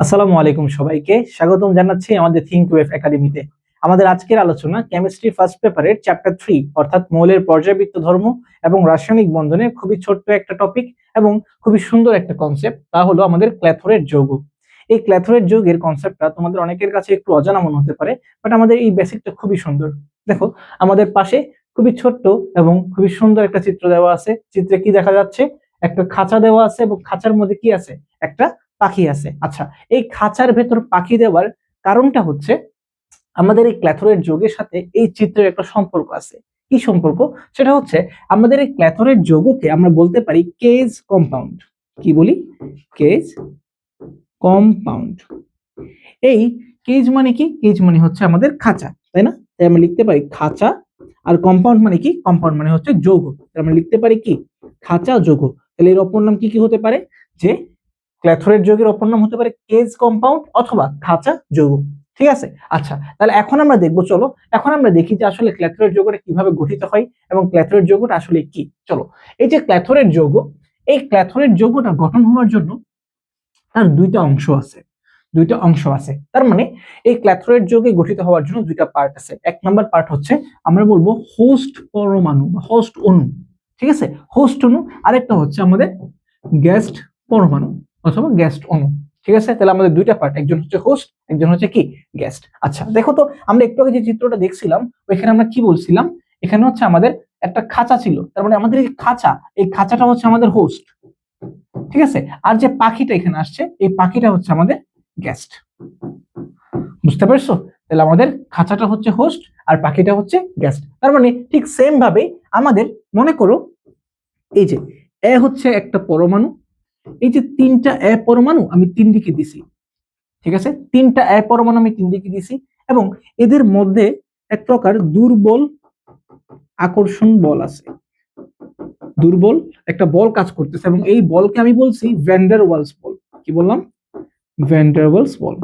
আসসালামু আলাইকুম সবাইকে। স্বাগতম জানাচ্ছি আমাদের থিঙ্ক ওয়েভ একাডেমিতে আমাদের আজকের আলোচনা কেমিস্ট্রি ফার্স্ট পেপারের চ্যাপ্টার থ্রি অর্থাৎ মৌলের পর্যাবৃত্ত ধর্ম এবং রাসায়নিক বন্ধনের খুবই ছোট্ট একটা টপিক এবং খুবই সুন্দর একটা কনসেপ্ট তা হলো আমাদের ক্ল্যাথোরের যৌগ। এই ক্ল্যাথোরের যৌগের কনসেপ্টটা তোমাদের অনেকের কাছে একটু অজানা মনে হতে পারে বাট আমাদের এই বেসিকটা খুবই সুন্দর। দেখো, আমাদের পাশে খুবই ছোট্ট এবং খুবই সুন্দর একটা চিত্র দেওয়া আছে। চিত্রে কি দেখা যাচ্ছে? একটা খাঁচা দেওয়া আছে এবং খাঁচার মধ্যে কি আছে? একটা পাখি আছে। আচ্ছা এই খাঁচার ভেতর পাখি দেওয়ার কারণটা হচ্ছে আমাদের এই ক্ল্যাথরের যোগের সাথে এই চিত্রের একটা সম্পর্ক আছে। কি সম্পর্ক? সেটা হচ্ছে আমাদের এই ক্ল্যাথরের যোগকে আমরা বলতে পারি কেজ কম্পাউন্ড। কি বলি? Cage compound. এই কেজ মানে কি? কেজ মানে হচ্ছে আমাদের খাঁচা, তাই না? তাই আমরা লিখতে পারি খাঁচা আর কম্পাউন্ড মানে কি? কম্পাউন্ড মানে হচ্ছে যৌগ। আমরা লিখতে পারি কি? খাঁচা যৌগ। তাহলে এর অপর নাম কি কি হতে পারে? যে ক্ল্যাথোরের যৌগের অপর নাম হতে পারে কেজ কম্পাউন্ড অথবা খাঁচা যৌগ। ঠিক আছে? আচ্ছা তাহলে এখন আমরা দেখব, চলো, এখন আমরা দেখি যে আসলে ক্ল্যাথোরের যৌগটা কীভাবে গঠিত হয় এবং ক্ল্যাথোরের যৌগটা আসলে কি। চলো, এই যে ক্ল্যাথোরের যৌগ, এই ক্ল্যাথোরের যৌগটা গঠন হওয়ার জন্য তার দুইটা অংশ আছে, দুইটা অংশ আছে। তার মানে এই ক্ল্যাথোরের যৌগে গঠিত হওয়ার জন্য দুইটা পার্ট আছে। এক নাম্বার পার্ট হচ্ছে, আমরা বলব হোস্ট পরমাণু বা হোস্ট অণু। ঠিক আছে? হোস্ট অণু, আরেকটা হচ্ছে আমাদের গ্যাস্ট পরমাণু। অথবা গ্যাস্ট অণু ঠিক আছে? তাহলে আমাদের দুইটা পার্ট একজন হচ্ছে হোস্ট একজন হচ্ছে কি? গ্যাস্ট আচ্ছা দেখো তো, আমরা একটু আগে যে চিত্রটা দেখছিলাম, ওইখানে আমরা কি বলছিলাম? এখানে হচ্ছে আমাদের একটা খাঁচা ছিল। তার মানে আমাদের এই খাঁচা, এই খাঁচাটা হচ্ছে আমাদের হোস্ট ঠিক আছে? আর যে পাখিটা এখানে আসছে, এই পাখিটা হচ্ছে আমাদের গ্যাস্ট বুঝতে পারছ? তাহলে আমাদের খাঁচাটা হচ্ছে হোস্ট আর পাখিটা হচ্ছে গ্যাস্ট তার মানে ঠিক সেম ভাবে আমাদের, মনে করো, এই যে, এ হচ্ছে একটা পরমাণু এই যে তিনটা এ পরমাণু আমি তিন দিকে দিছি, ঠিক আছে? তিনটা এ পরমাণু আমি তিন দিকে দিছি এবং এদের মধ্যে এক প্রকার দুর্বল আকর্ষণ বল আছে। দুর্বল একটা বল কাজ করতেছে এবং এই বলকে আমি বলছি ভ্যান্ডার ওয়ালস বল। কি বললাম? ভ্যান্ডার ওয়ালস বল।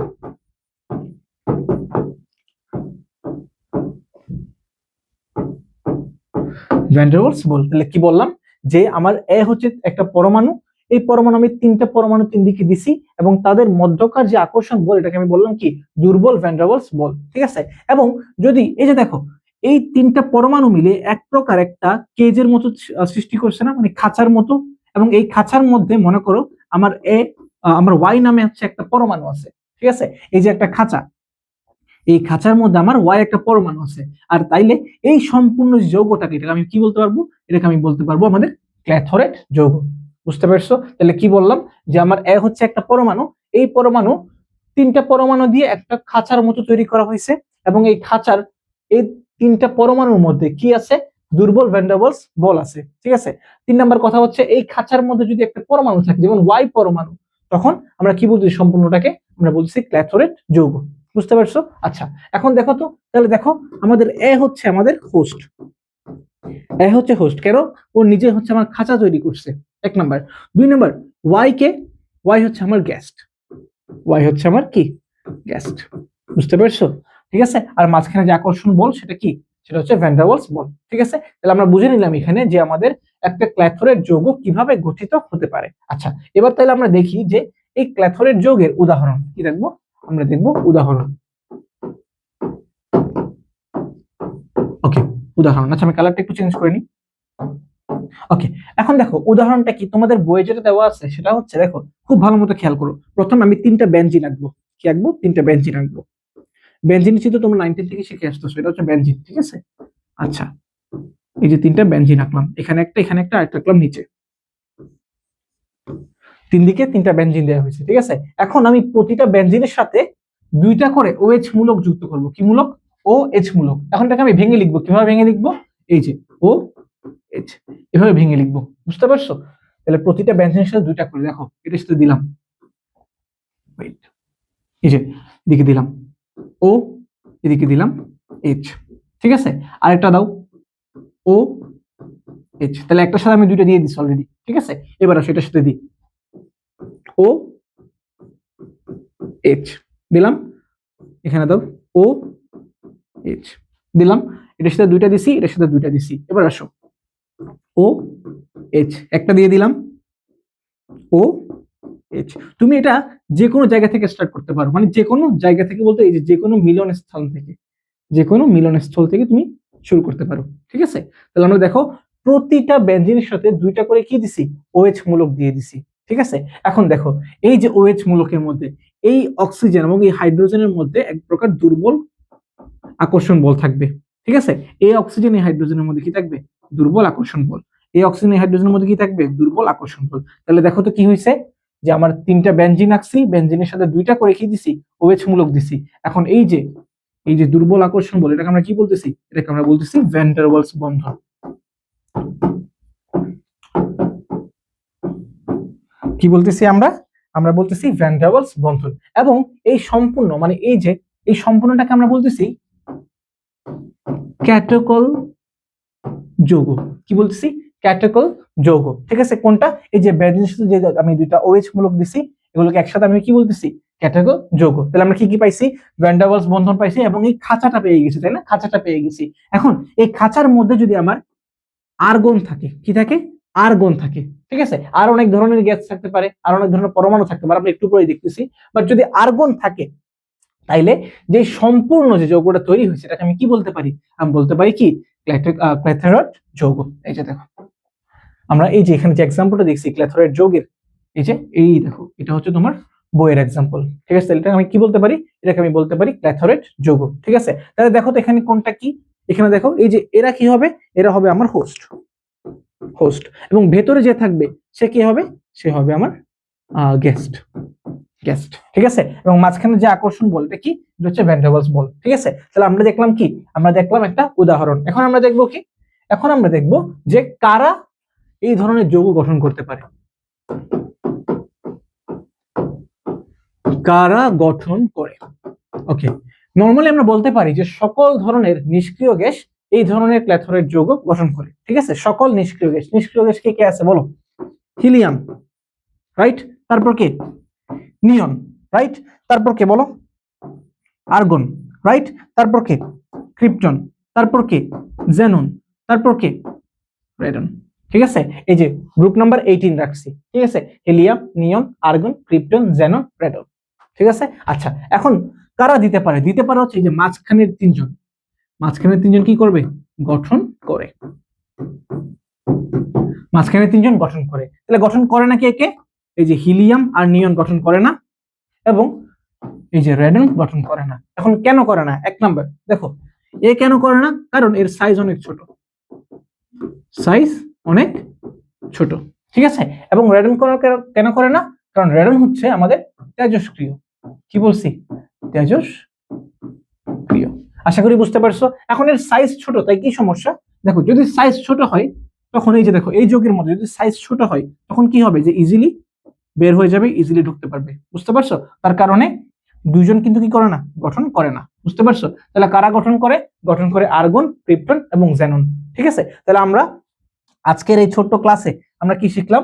ভ্যান্ডারওয়ালস বল। তাহলে কি বললাম? যে আমার এ হচ্ছে একটা পরমাণু এই পরমাণু আমি তিনটা পরমাণু তিন দিকে দিছি এবং তাদের মধ্যকার যে আকর্ষণ বল, এটাকে আমি বললাম কি? দুর্বল ভ্যান্ডারওয়ালস বল, ঠিক আছে? এবং যদি, এই যে দেখো, এই তিনটা পরমাণু মিলে এক প্রকার একটা কেজের মতো সৃষ্টি করছে না? মানে খাঁচার মতো। এবং এই খাঁচার মধ্যে, মনে করো, আমার এ আমার ওয়াই নামে হচ্ছে একটা পরমাণু আছে, ঠিক আছে? এই যে একটা খাঁচা। এই খাঁচার মধ্যে আমার ওয়াই একটা পরমাণু আছে। আর তাইলে এই সম্পূর্ণ যৌগটাকে, এটাকে আমি কি বলতে পারব? এটাকে আমি বলতে পারব আমাদের ক্ল্যাথোরেট যৌগ। বুঝতে পারছ? তাহলে কি বললাম? যে আমার এ হচ্ছে একটা পরমাণু। এই পরমাণু তিনটা পরমাণু দিয়ে একটা খাঁচার মতো তৈরি করা হয়েছে এবং এই খাঁচার এই তিনটা পরমাণুর মধ্যে কি আছে? দুর্বল ভ্যান্ডাবলস বল আছে। ঠিক আছে? তিন নাম্বার কথা হচ্ছে এই খাঁচার মধ্যে যদি একটা পরমাণু থাকে, যেমন ওয়াই পরমাণু, তখন আমরা কি বলছি? সম্পূর্ণটাকে আমরা বলছি ক্ল্যাথোরেট যৌগ। বুঝতে পারছ? আচ্ছা এখন দেখো তো, তাহলে দেখো আমাদের এ হচ্ছে আমাদের হোস্ট এ হচ্ছে হোস্ট কেন? ও নিজে হচ্ছে আমার খাঁচা তৈরি করছে। এক নাম্বার দুই নাম্বার ওয়াই কে? ওয়াই হচ্ছে আমার গ্যাস্ট ওয়াই হচ্ছে আমার কি? গ্যাস্ট বুঝতে পারছ? ঠিক আছে? আর মাঝখানে যে আকর্ষণ বল, সেটা কি? সেটা হচ্ছে ভ্যান্ডারওয়ালস বল। ঠিক আছে? তাহলে আমরা বুঝে নিলাম এখানে যে আমাদের একটা ক্ল্যাথোরের যৌগ কীভাবে গঠিত হতে পারে। আচ্ছা এবার তাহলে আমরা দেখি যে এই ক্ল্যাথোরের যৌগের উদাহরণ কি দেখব? আমরা দেখব উদাহরণ। ওকে উদাহরণ। আচ্ছা আমি কালারটা একটু চেঞ্জ করে নিই। ওকে এখন দেখো, উদাহরণটা কি? তোমাদের বইয়ে যেটা দেওয়া আছে, সেটা হচ্ছে, দেখো, খুব ভালো মতো খেয়াল করো। প্রথম আমি তিনটা বেঞ্জিন আঁকবো। কি আঁকবো? তিনটা বেঞ্জিন আঁকবো। বেঞ্জিন চিত্র তোমরা নাইনটিন থেকে শিখে আসতেছো এটা হচ্ছে বেঞ্জিন ঠিক আছে? আচ্ছা এই যে তিনটা বেঞ্জিন আঁকলাম। এখানে একটা এখানে একটা, আরেকটা আঁকলাম নিচে। তিন দিকে তিনটা বেঞ্জিন দেওয়া হয়েছে, ঠিক আছে? এখন আমি প্রতিটা বেঞ্জিনের সাথে দুইটা করে ও এইচ মূলক যুক্ত করব। কি মূলক? ও এইচ মূলক। এখন এটাকে আমি ভেঙে লিখব। কীভাবে ভেঙে লিখব? এই যে ও এইচ এভাবে ভেঙে লিখব। বুঝতে পারছ? তাহলে প্রতিটা বেঞ্জিনের সাথে দুইটা করে। দেখো এটা সাথে দিলাম। এই যে, এদিকে দিলাম। ও, এদিকে দিলাম এইচ ঠিক আছে? আরেকটা দাও। ও এইচ তাহলে একটার সাথে আমি দুইটা দিয়ে দিচ্ছি অলরেডি ঠিক আছে? এবার আসো, এটার সাথে দিই। ও এইচ দিলাম। এখানে দাও। ও এইচ দিলাম, এটার সাথে দুইটা দিছি, এটার সাথে দুইটা দিছি। এবার আসো। ও এইচ একটা দিয়ে দিলাম। ও এইচ তুমি এটা যে কোনো জায়গা থেকে স্টার্ট করতে পারো। মানে যে কোনো জায়গা থেকে বলতে এই যে কোনো মিলন স্থান থেকে যে কোনো মিলন স্থল থেকে তুমি শুরু করতে পারো। ঠিক আছে? তাহলে আমরা দেখো, প্রতিটা বেঞ্জিনের সাথে দুইটা করে কি দিছি? ওএইচ মূলক দিয়ে দিছি। ঠিক আছে? এখন দেখো, এই যে ওএইচ মূলকের মধ্যে, এই অক্সিজেন এবং এই হাইড্রোজেনের মধ্যে এক প্রকার দুর্বল আকর্ষণ বল থাকবে, ঠিক আছে? এই অক্সিজেন এই হাইড্রোজেনের মধ্যে কি থাকবে? দুর্বল আকর্ষণ বল। এই অক্সিজেন এই হাইড্রোজেনের মধ্যে কি থাকবে? দুর্বল আকর্ষণ বল। তাহলে দেখো তো কি হয়েছে যে আমার তিনটা বেঞ্জিন আঁকছি বেঞ্জিনের সাথে দুইটা করে কি দিছি? ওএইচ মূলক দিছি। এখন এই যে এই যে দুর্বল আকর্ষণ বল, এটাকে আমরা কি বলতেছি? এটাকে আমরা বলতেছি ভ্যান্ডারওয়ালস বন্ধন। কি বলতেছি আমরা? আমরা বলতেছি ভ্যান্ডারওয়ালস বন্ধন। এবং এই সম্পূর্ণ মানে এই যে এই সম্পূর্ণটাকে আমরা বলতেছি ক্যাটোকল যৌগ। কি বলতেছি? ক্যাটোকল যৌগ। ঠিক আছে? কোনটা? এই যে বেঞ্জিনের সাথে যে আমি দুইটা ওএইচ মূলক দিছি, এগুলোকে একসাথে আমি কি বলতেছি? ক্যাটাগো যৌগ। তাহলে আমরা কি কি পাইছি? ভ্যান্ডারওয়ালস বন্ধন পাইছি এবং এই খাঁচাটা পেয়ে গেছি, তাই না? খাঁচাটা পেয়ে গেছি। এখন এই খাঁচার মধ্যে যদি আমার আর্গন থাকে, কি থাকে? আর্গন থাকে। ঠিক আছে? আর অনেক ধরনের গ্যাস থাকতে পারে, আর অনেক ধরনের পরমাণু থাকতে পারে। আমরা একটু পরেই দেখতেছি। বাট যদি আর্গন থাকে তাইলে যে সম্পূর্ণ যে যৌগটা তৈরি হয়েছে, এটাকে আমি কি বলতে পারি? আমি বলতে পারি কি? ক্ল্যাথেরয়েড যৌগ। এই যে দেখো, আমরা এই যে এখানে যে এক্সাম্পলটা দেখছি ক্ল্যাথেরয়েড যৌগের, এই যে, এই দেখো, এটা হচ্ছে তোমার বইয়ের এক্সাম্পল ঠিক আছে? এটাকে আমি কি বলতে পারি? এটাকে আমি বলতে পারি ক্ল্যাথরেট যৌগ, ঠিক আছে? তাহলে দেখো তো এখানে কোনটা কি? এখানে দেখো, এই যে এরা কি হবে? এরা হবে আমার হোস্ট হোস্ট এবং ভেতরে যে থাকবে, সে কি হবে? সে হবে আমার গেস্ট গেস্ট ঠিক আছে? এবং মাঝখানে যে আকর্ষণ বল এটা কি হচ্ছে ভ্যান্ডাবলস বল। ঠিক আছে? তাহলে আমরা দেখলাম কি? আমরা দেখলাম একটা উদাহরণ। এখন আমরা দেখব কি? এখন আমরা দেখব যে কারা এই ধরনের যৌগ গঠন করতে পারে। কারা গঠন করে? ওকে নর্মালি আমরা বলতে পারি যে সকল ধরনের নিষ্ক্রিয় গ্যাস এই ধরনের ক্ল্যাথরেট যৌগ গঠন করে। ঠিক আছে? সকল নিষ্ক্রিয় গ্যাস। নিষ্ক্রিয় গ্যাস কে কে আছে? বলো। হিলিয়াম। রাইট তারপর কে? নিয়ন রাইট তারপর কে বলো? আর্গন রাইট তারপর কে? ক্রিপ্টন, তারপর কে? জেনন, তারপর কে? রেডন, ঠিক আছে? এই যে গ্রুপ নাম্বার এইটিন রাখছি, ঠিক আছে? Helium, neon, argon, krypton, xenon, radon, ঠিক আছে? আচ্ছা এখন কারা দিতে পারে? দিতে পারে হচ্ছে এই যে মাঝখানের তিনজন। মাঝখানের তিনজন কি করবে? গঠন করে। মাঝখানে তিনজন গঠন করে। তাহলে গঠন করে নাকি কে কে এই যে হিলিয়াম আর নিয়ন গঠন করে না এবং এই যে রেডন গঠন করে না। এখন কেন করে না? এক নাম্বার, দেখো, এ কেন করে না? কারণ এর সাইজ অনেক ছোট। সাইজ অনেক ছোট, ঠিক আছে? এবং রেডন কেন করে না? কারণ রেডন হচ্ছে আমাদের তেজস্ক্রিয় কি বলছি? তেজস্ক্রিয় আশা করি বুঝতে পারছ? এখন এর সাইজ ছোট, তাই কি সমস্যা? দেখো, যদি সাইজ ছোট হয়, তখন এই যে দেখো, এই যোগের মধ্যে যদি সাইজ ছোট হয়, তখন কি হবে? যে ইজিলি বের হয়ে যাবে ইজিলি ঢুকতে পারবে। বুঝতে পারছ? তার কারণে দুইজন কিন্তু কি করে না? গঠন করে না। বুঝতে পারছ? তাহলে কারা গঠন করে? গঠন করে আর্গন, ক্রিপ্টন এবং জেনন ঠিক আছে? তাহলে আমরা আজকের এই ছোট্ট ক্লাসে আমরা কি শিখলাম?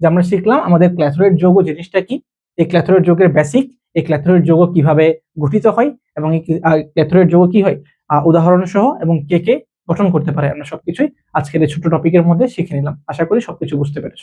যে আমরা শিখলাম আমাদের ক্ল্যাথোরেট যৌগ জিনিসটা কি? এই ক্ল্যাথোরেট যৌগের বেসিক এই ক্ল্যাথোরেট যৌগ কীভাবে গঠিত হয় এবং এই ক্ল্যাথোরেট যৌগ কি হয়? উদাহরণ সহ এবং কে কে গঠন করতে পারে আমরা সবকিছুই আজকের এই ছোট্ট টপিকের মধ্যে শিখে নিলাম। আশা করি সবকিছু বুঝতে পেরেছ।